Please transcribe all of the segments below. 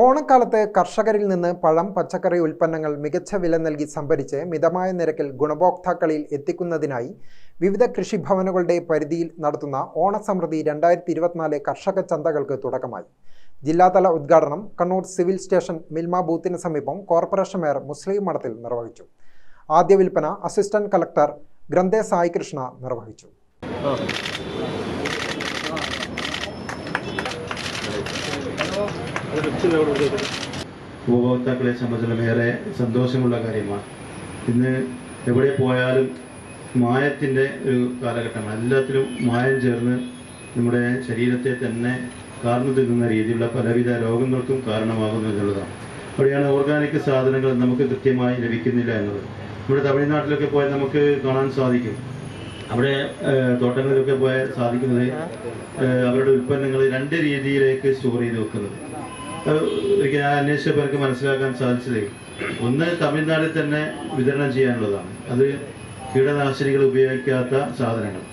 ഓണക്കാലത്ത് കർഷകരിൽ നിന്ന് പഴം പച്ചക്കറി ഉൽപ്പന്നങ്ങൾ മികച്ച വില നൽകി സംഭരിച്ച് മിതമായ നിരക്കിൽ ഗുണഭോക്താക്കളിൽ എത്തിക്കുന്നതിനായി വിവിധ കൃഷിഭവനുകളുടെ പരിധിയിൽ നടത്തുന്ന ഓണസമൃദ്ധി രണ്ടായിരത്തി ഇരുപത്തിനാല് കർഷക ചന്തകൾക്ക് തുടക്കമായി. ജില്ലാതല ഉദ്ഘാടനം കണ്ണൂർ സിവിൽ സ്റ്റേഷൻ മിൽമ ബൂത്തിന് സമീപം കോർപ്പറേഷൻ മേയർ മുസ്ലിം മഠത്തിൽ നിർവഹിച്ചു. ആദ്യ വിൽപ്പന അസിസ്റ്റന്റ് കളക്ടർ ഗ്രന്ഥേ സായികൃഷ്ണ നിർവഹിച്ചു. ഉപഭോക്താക്കളെ സംബന്ധിച്ചിടത്തോളം ഏറെ സന്തോഷമുള്ള കാര്യമാണ്. ഇന്ന് എവിടെ പോയാലും മായത്തിന്റെ ഒരു കാലഘട്ടമാണ്. എല്ലാത്തിലും മായം ചേർന്ന് നമ്മുടെ ശരീരത്തെ തന്നെ കാർന്നു തിന്നുന്ന രീതിയിലുള്ള പലവിധ രോഗങ്ങൾക്കും കാരണമാകുന്നു എന്നുള്ളതാണ്. അവിടെയാണ് ഓർഗാനിക് സാധനങ്ങൾ നമുക്ക് കൃത്യമായി ലഭിക്കുന്നില്ല എന്നത്. നമ്മുടെ തമിഴ്നാട്ടിലൊക്കെ പോയാൽ നമുക്ക് കാണാൻ സാധിക്കും. അവിടെ തോട്ടങ്ങളിലൊക്കെ പോയാൽ സാധിക്കുന്നത് അവരുടെ ഉൽപ്പന്നങ്ങൾ രണ്ട് രീതിയിലേക്ക് സ്റ്റോർ ചെയ്ത് വെക്കുന്നത്. എനിക്ക് മനസ്സിലാക്കാൻ സാധിച്ചത്. ഒന്ന് തമിഴ്നാട്ടിൽ തന്നെ വിതരണം ചെയ്യാനുള്ളതാണ്. അത് കീടനാശിനികൾ ഉപയോഗിക്കാത്ത സാധനങ്ങൾ.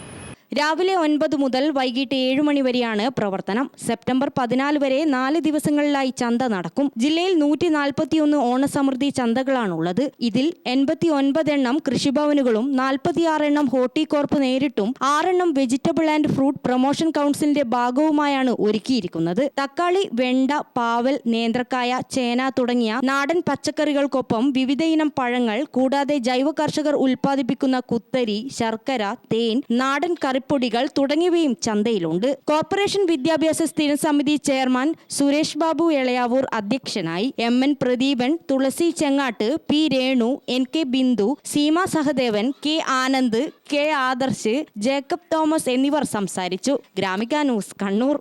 രാവിലെ ഒൻപത് മുതൽ വൈകിട്ട് ഏഴ് മണി വരെയാണ് പ്രവർത്തനം. സെപ്റ്റംബർ പതിനാല് വരെ നാല് ദിവസങ്ങളിലായി ചന്ത നടക്കും. ജില്ലയിൽ നൂറ്റി നാൽപ്പത്തിയൊന്ന് ഓണസമൃദ്ധി ചന്തകളാണുള്ളത്. ഇതിൽ എൺപത്തി ഒൻപത് എണ്ണം കൃഷിഭവനുകളും നാൽപ്പത്തിയാറ് എണ്ണം ഹോർട്ടികോർപ്പ് നേരിട്ടും ആറെണ്ണം വെജിറ്റബിൾ ആൻഡ് ഫ്രൂട്ട് പ്രൊമോഷൻ കൗൺസിലിന്റെ ഭാഗവുമായാണ് ഒരുക്കിയിരിക്കുന്നത്. തക്കാളി വെണ്ട പാവൽ നേന്ത്രക്കായ ചേന തുടങ്ങിയ നാടൻ പച്ചക്കറികൾക്കൊപ്പം വിവിധയിനം പഴങ്ങൾ കൂടാതെ ജൈവ കർഷകർ ഉൽപ്പാദിപ്പിക്കുന്ന കുത്തരി ശർക്കര തേൻ നാടൻ കറിപ്പൊടികൾ തുടങ്ങിയവയും ചന്തയിലുണ്ട്. കോർപ്പറേഷൻ വിദ്യാഭ്യാസ സ്ഥിരം സമിതി ചെയർമാൻ സുരേഷ് ബാബു എളയാവൂർ അധ്യക്ഷനായി M N Pradeepan Thulasi Chengatt P Renu N K Bindu Seema Sahadevan K Anand K Adarsh Jacob Thomas എന്നിവർ സംസാരിച്ചു. ഗ്രാമിക ന്യൂസ് കണ്ണൂർ.